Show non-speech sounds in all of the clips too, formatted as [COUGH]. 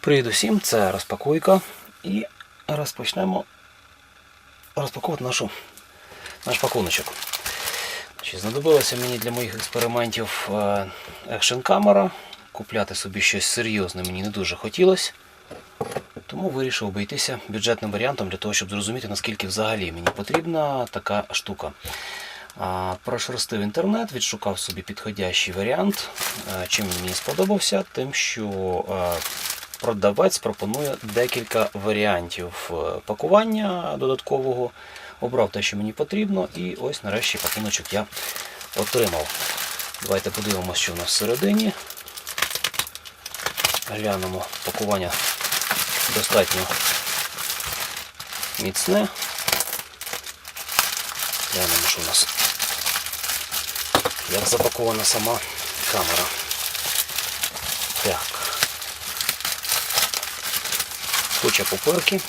Привіт усім, це розпакуйка. І розпочнемо розпаковувати нашу, наш пакуночок. Знадобилося мені для моїх експериментів екшн камера. Купляти собі щось серйозне мені не дуже хотілося. Тому вирішив обійтися бюджетним варіантом для того, щоб зрозуміти, наскільки взагалі мені потрібна така штука. Прошерстив інтернет, відшукав собі підходящий варіант. Чим він мені сподобався, тим, що а, продавець пропонує декілька варіантів е, пакування додаткового. Обрав те, що мені потрібно, і ось нарешті пакуночок я отримав. Давайте подивимося, що в нас всередині. Глянемо пакування достатньо міцне. Глянемо, що у нас. Як запакована сама камера. Так. Куча паперки.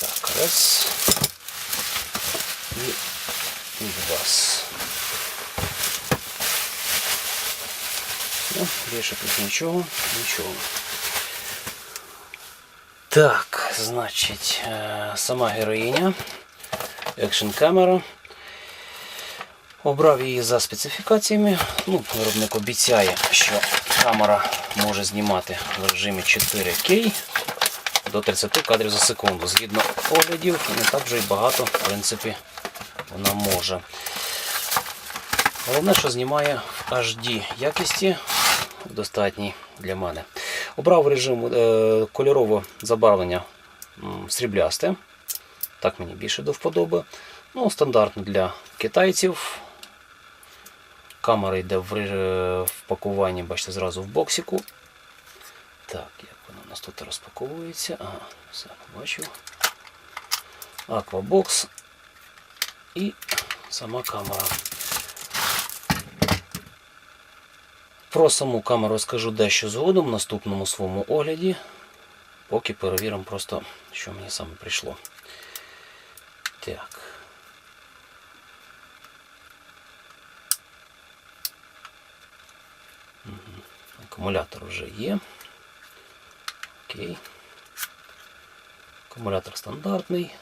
Так, раз. І. Ну, більше тут нічого, нічого. Так, значить, е, сама героїня, екшн камера. Обрав її за специфікаціями. Ну, виробник обіцяє, що камера може знімати в режимі 4К до 30 кадрів за секунду. Згідно оглядів, не так вже й багато, в принципі, вона може. Головне, що знімає в HD якісті достатній для мене. Обрав режим е, кольорове забарвлення сріблясте. Так мені більше до вподоби. Ну, стандартно для китайців. Камера йде в, в бачите, зразу в боксику. Так, як вона у нас тут розпаковується? Ага, все побачив. Аквабокс і сама камера. Про саму камеру скажу дещо згодом в наступному своєму огляді. Поки перевіримо просто, що мені саме прийшло. Так. Акумулятор вже є. Окей. Акумулятор стандартний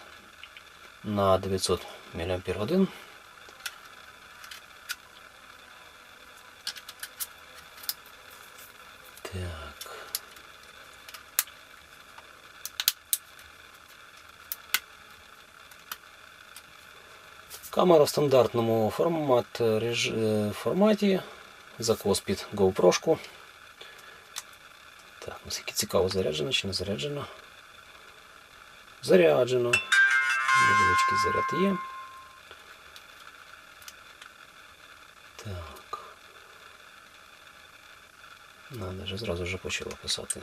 на 900 мАч. Так. Камера в стандартному формат, реж... е, форматі. Закос під GoPro. Так, наскільки цікаво, заряджено чи не заряджено. Заряджено. Невеличкий заряд є. Надо же зразу вже почала писати.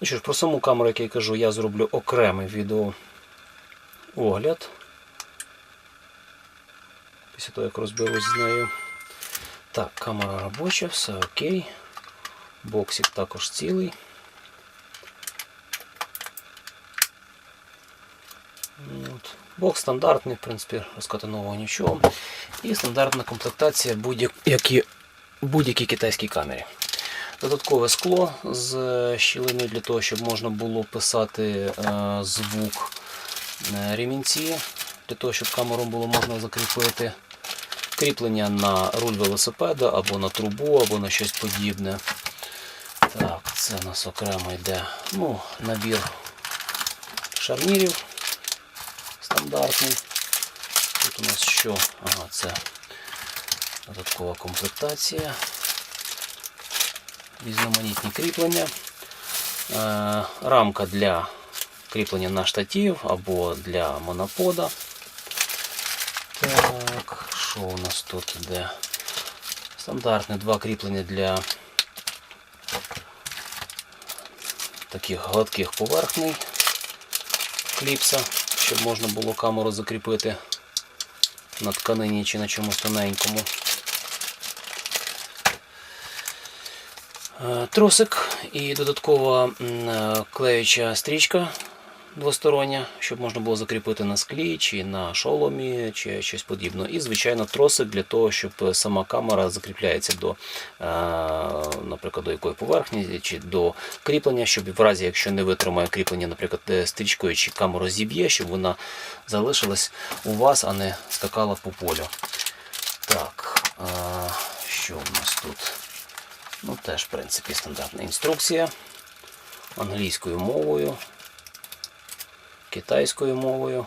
Ну що ж, про саму камеру, як я кажу, я зроблю окремий відео огляд. Після того, як розберусь з нею. Так, камера робоча, все окей. Боксик також цілий. От. Бокс стандартний, в принципі, розкати нового нічого. І стандартна комплектація будь-якій будь-якій китайській камері. Додаткове скло з щілиною для того, щоб можна було писати е, звук е, ремінці, для того, щоб камеру було можна закріпити. Кріплення на руль велосипеда або на трубу, або на щось подібне. Так, це у нас окремо йде ну, набір шарнірів стандартний. Тут у нас що? Ага, це додаткова комплектація. Різноманітні кріплення. Е, рамка для кріплення на штатив або для монопода. Так, що у нас тут іде? Стандартне два кріплення для таких гладких поверхней кліпса, щоб можна було камеру закріпити на тканині чи на чомусь тоненькому. Е, Тросик і додаткова е, клеюча стрічка двостороння, щоб можна було закріпити на склі, чи на шоломі, чи щось подібне. І, звичайно, тросик для того, щоб сама камера закріпляється до, е, наприклад, до якої поверхні, чи до кріплення, щоб в разі, якщо не витримає кріплення, наприклад, е, стрічкою чи камеру зіб'є, щоб вона залишилась у вас, а не скакала по полю. Так, е, що в нас тут? Ну, теж, в принципі, стандартна інструкція англійською мовою, китайською мовою,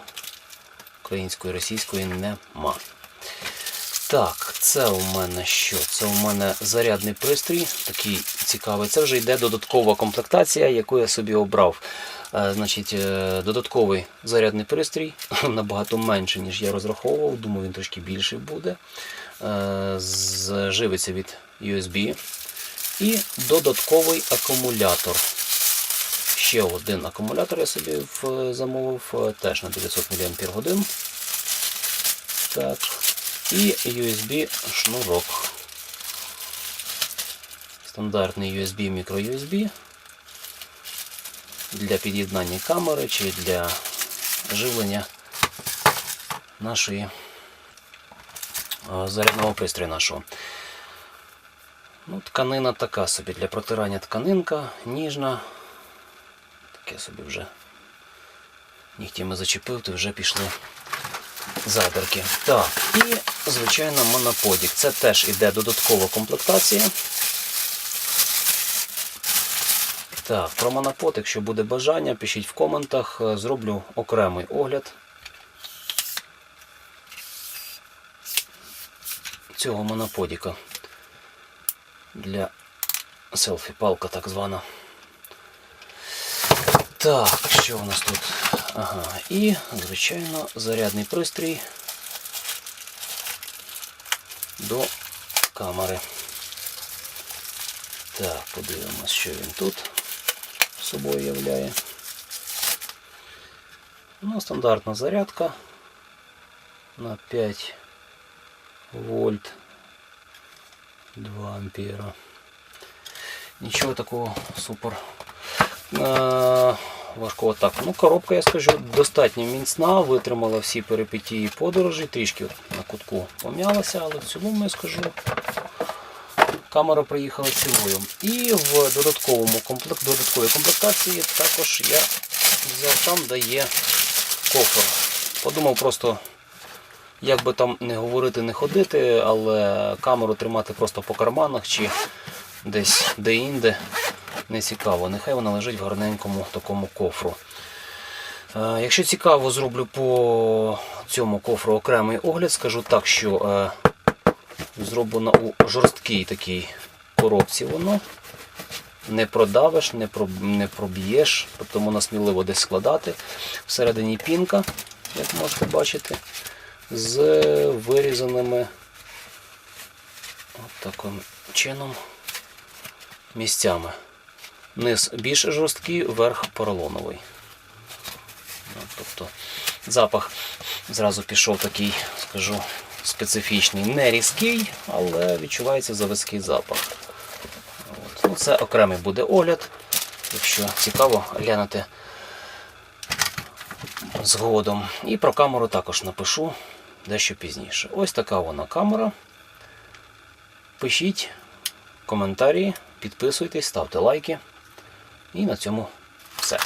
українською, російською нема. Так, це у мене що? Це у мене зарядний пристрій, такий цікавий. Це вже йде додаткова комплектація, яку я собі обрав. Е, Значить, е, додатковий зарядний пристрій, [CLEARS THROAT] набагато менше, ніж я розраховував. Думаю, він трошки більший буде. Е, Живиться від USB. І додатковий акумулятор. Ще один акумулятор я собі замовив, е, теж на 900 мАч. Так. І USB шнурок. Стандартний USB, мікро-USB для під'єднання камери чи для живлення нашої е, зарядного пристрою нашого. Ну, тканина така собі для протирання тканинка, ніжна. Таке собі вже нігтями зачепив, то вже пішли задерки. Так, і, звичайно, моноподік. Це теж іде додаткова комплектація. Так, про монопод, якщо буде бажання, пишіть в коментах, е, зроблю окремий огляд цього моноподіка для селфі, палка так звана. Так, що у нас тут? Ага, і, звичайно, зарядний пристрій до камери. Так, подивимось, що він тут собою являє. Ну, стандартна зарядка на 5 вольт 2 ампера. Нічого такого супер. Важкого так. Ну, коробка, я скажу, достатньо міцна, витримала всі перипетії подорожі, трішки на кутку пом'ялася, але в цілому я скажу, камера приїхала цілою. І в додатковому комплект, додатковій комплектації також я взяв там, де є кофр. Подумав просто, як би там не говорити, не ходити, але камеру тримати просто по карманах чи десь де-інде не цікаво. Нехай вона лежить в гарненькому такому кофру. Е, Якщо цікаво, зроблю по цьому кофру окремий огляд. Скажу так, що е, зроблено у жорсткій такій коробці воно. Не продавиш, не, проб'єш, тобто можна сміливо десь складати. Всередині пінка, як можете бачити, з вирізаними от таким чином місцями. Низ більш жорсткий, верх поролоновий. Ну, Тобто запах зразу пішов такий, скажу, специфічний, не різкий, але відчувається заводський запах. От. Ну, це окремий буде огляд. Якщо цікаво, глянути згодом. І про камеру також напишу дещо пізніше. Ось така вона камера. Пишіть коментарі, підписуйтесь, ставте лайки. І на цьому все.